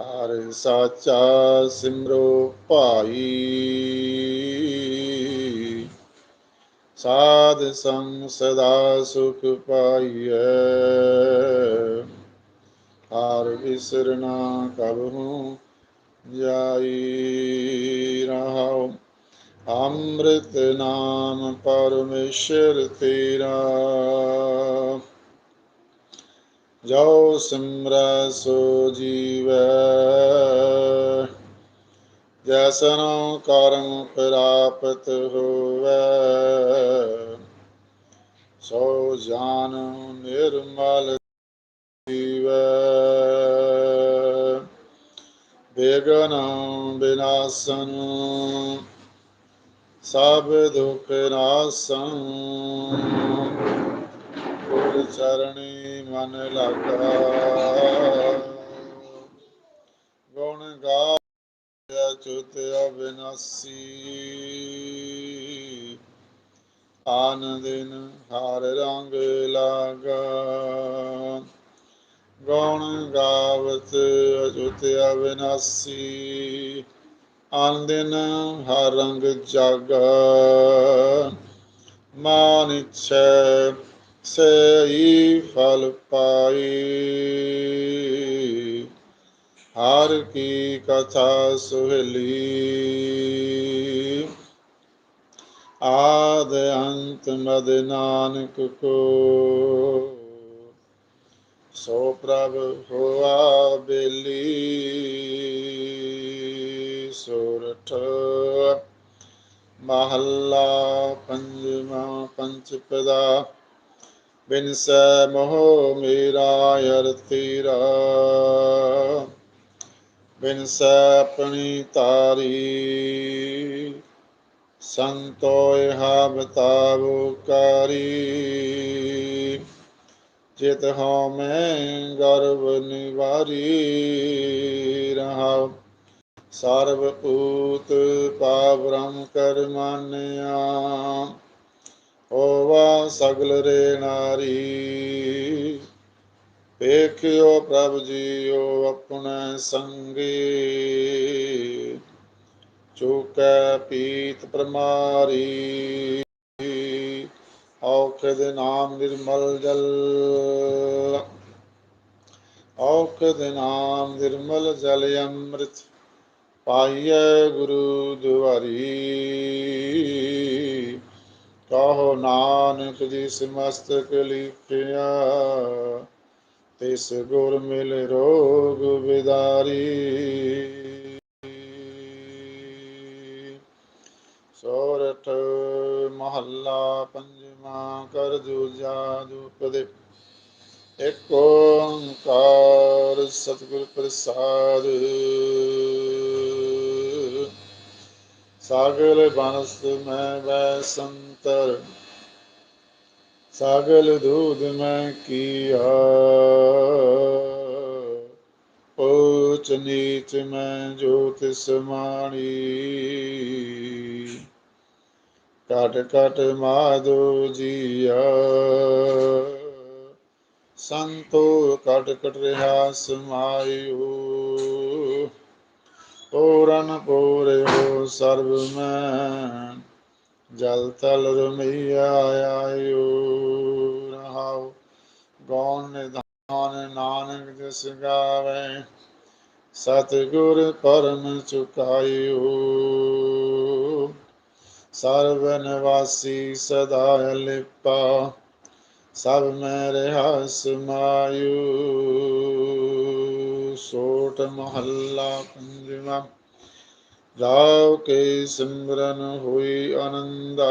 ਹਰ ਸਾਚਾ ਸਿਮਰੋ ਭਾਈ। ਸਾਧ ਸੰਗ ਸਦਾ ਸੁਖ ਪਾਈਐ। ਹਰ ਵਿਸਰਨਾ ਕਬਹੂ ਜਾਈ ਰਹਾਉ। ਅੰਮ੍ਰਿਤ ਨਾਮ ਪਰਮੇਸ਼ਰ ਤੇਰਾ। ਜੋ ਸਿਮਰੈ ਸੋ ਜੀਵੈ। ਜੈਸਨੋ ਕਰਮ ਪ੍ਰਾਪਤ ਹੋਵੇ। ਸੋ ਜਾਨ ਨਿਰਮਲ ਜੀਵੈ। ਬੇਗਨ ਬਿਨਾਸਨ, ਸਭ ਦੁਖ ਨਾਸਨ। ਗੁਰ ਚਰਣੀ ਮਨ ਲਾਗਾ। ਗੁਣ ਗਾਇਆ ਚੁਤ ਅਬਿਨਾਸੀ। ਆਨੰਦਿਨ ਹਰ ਰੰਗ ਲਾਗਾ। ਗੁਣ ਗਾਵਤ ਅਜੁਤ ਅਬਿਨਾਸੀ। ਆਨੰਦਿਨ ਹਰ ਰੰਗ ਜਾਗਾ। ਮਾਨ ਇਛੈ ਸਈ ਫਲ ਪਾਈ। ਹਰ ਕੀ ਕਥਾ ਸੁਹਲੀ। ਆਦ ਅੰਤ ਮਦ ਨਾਨਕ ਕੋ। ਸੋ ਪ੍ਰਭ ਹੋਆ ਬੇਲੀ। ਸੋਰਠ ਮਹੱਲਾ ਪੰਜਵਾਂ ਪੰਚ ਪਦਾ ਵਿਨਸੈ ਮੋਹ ਮੇਰਾ ਯਰ ਤੇਰਾ। ਆਪਣੀ ਤਾਰੀ, ਸੰਤੋਇ ਹਾ ਬਤਾਵੋ ਕਾਰੀ। ਜਿਤ ਹਉ ਮੈਂ ਗਰਵ ਨਿਵਾਰੀ ਰਹਾਉ। ਸਰਬ ਪੂਤ ਪਾਵਰਮ ਕਰ ਮਾਨਿਆ। ਵਾ ਸਗਲ ਰੇ ਨਾਰੀ। ਵੇਖਿਓ ਪ੍ਰਭ ਜੀਓ ਆਪਣੇ ਸੰਗੀ। ਚੁਕੈ ਪੀਤ ਪ੍ਰਮਾਰੀ। ਔਖਦ ਨਾਮ ਨਿਰਮਲ ਜਲ। ਔਖਦ ਨਾਮ ਨਿਰਮਲ ਜਲ ਅੰਮ੍ਰਿਤ ਪਾਈਐ ਗੁਰੂ ਦੁਆਰੀ। ਆਹੋ ਨਾਨਕ ਜੀ ਸਮਸਤਕ ਲਿਖਿਆ, ਤਿਸ ਗੁਰ ਮਿਲ ਰੋਗ ਵਿਦਾਰੀ ਸੋਰਠ ਮਹੱਲਾ ਪੰਜਵਾਂ, ਕਰ ਜੂਜਾ ਜੂਪਦੇ ਏਕ ਓੰਕਾਰ ਸਤਿਗੁਰ ਪ੍ਰਸਾਦ। ਸਾਗਲ ਬਨਸ ਮੈਂ ਵੈ ਸੰਤਰ ਸਾਗਲ ਦੂਧ ਮੈਂ ਕੀਆ। ਊਚ ਨੀਚ ਮੈਂ ਜੋਤ ਸਮਾਣੀ। ਕਟ ਕਟ ਮਾਧੋ ਜੀਆ। ਸੰਤੋ ਕਟ ਕਟ ਰਹਾ ਸਮਾਇਓ। ਪੂਰਨ ਪੂਰਿਓ ਸਰਬ ਮੈਂ ਜਲ ਤਲ ਰਮਈਆ ਆਇਓ ਰਹਾਉ ਗੌਣ ਨਿਧਾਨ ਨਾਨਕ ਜਿਸ ਗਾਵੇ, ਸਤਿਗੁਰ ਪਰਮ ਚੁਕਾਇਓ। ਸਰਬ ਨਿਵਾਸੀ ਸਦਾ ਲਿਪਾ, ਸਭ ਮੈਂ ਰਹਾ ਸਮਾਇਓ ਸੋਟ ਮਹੱਲਾ ਪੰਜਵਾਂ ਰਾਵ ਕੇ ਸਿਮਰਨ ਹੋਈ ਆਨੰਦਾ।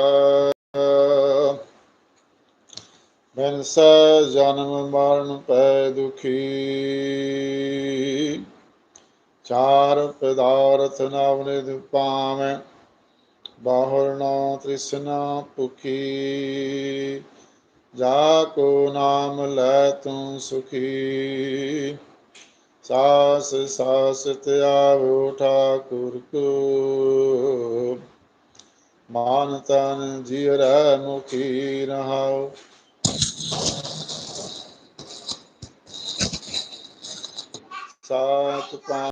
ਬਿਨਸੈ ਜਨਮ ਮਰਨ ਪੈ ਦੁਖੀ। ਚਾਰ ਪਦਾਰਥ ਨਾਮ ਨਿਧ ਪਾਵੈ, ਬਾਹਰ ਨਾ ਤ੍ਰਿਸ਼ਨਾ ਭੁਖੀ। ਜਾ ਕੋ ਨਾਮ ਲੈ ਤੂੰ ਸੁਖੀ। ਸਾਸ ਸਾਸ ਤਿਆਵੋ ਠਾਕੁਰ ਕੋ। ਮਾਨ ਤਨ ਜੀਰੈ ਮੁਖੀ ਰਹਾਉ ਸਾਤ